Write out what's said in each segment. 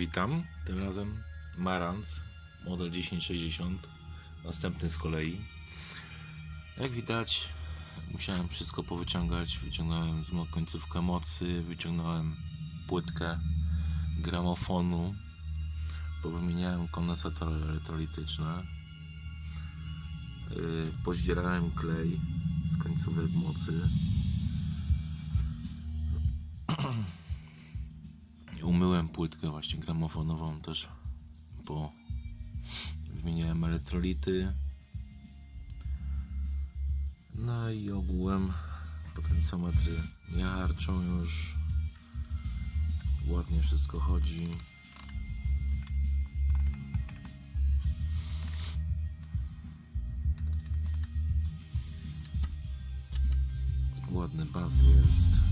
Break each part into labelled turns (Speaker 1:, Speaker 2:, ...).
Speaker 1: Witam, tym razem Marantz, model 1060, następny z kolei. Jak widać, musiałem wszystko powyciągać. Wyciągnąłem końcówkę mocy, wyciągnąłem płytkę gramofonu, powymieniałem kondensatory elektrolityczne, yy, pozdzierałem klej z końcówek mocy. Płytkę właśnie gramofonową też, bo wymieniałem elektrolity. No i ogółem potencjometry nie harczą już. Ładnie wszystko chodzi. Ładny baz jest.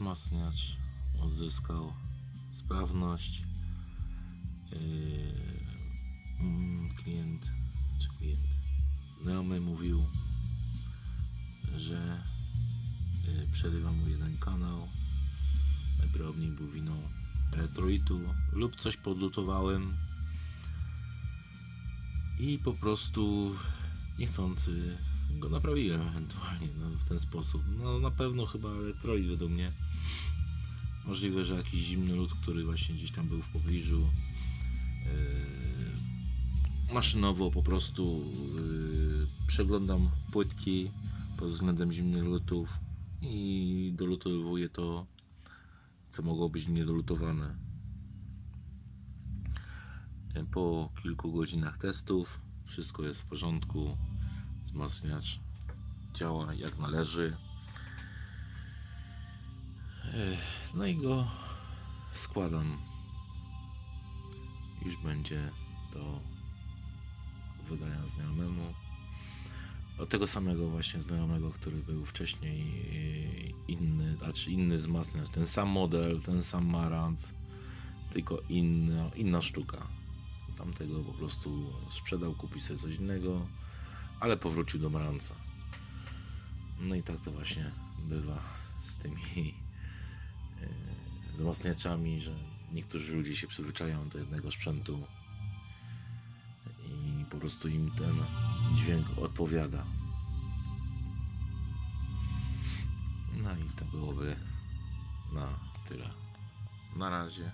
Speaker 1: Wzmacniacz odzyskał sprawność. Yy, mm, klient, czy klient, znajomy mówił, że yy, przerywa mu jeden kanał. Najprawdopodobniej był winą elektrolitu lub coś podlutowałem i po prostu niechcący go naprawiłem ewentualnie no, w ten sposób. No na pewno chyba elektrolit według mnie. Możliwe, że jakiś zimny lód, który właśnie gdzieś tam był w pobliżu. Yy, maszynowo po prostu yy, przeglądam płytki pod względem zimnych lutów i dolutowuję to, co mogło być niedolutowane. Po kilku godzinach testów wszystko jest w porządku. Wzmacniacz działa jak należy. Ech, No i go składam. Już będzie do wydania znajomemu. Od tego samego właśnie znajomego, który był wcześniej yy, inny, znaczy inny wzmacniacz. Ten sam model, ten sam Marantz, tylko inna, inna sztuka. Tamtego po prostu sprzedał, kupił sobie coś innego, ale powrócił do Marantza. No i tak to właśnie bywa z tymi wzmacniaczami, że niektórzy ludzie się przyzwyczajają do jednego sprzętu i po prostu im ten dźwięk odpowiada. No i to byłoby na tyle. Na razie.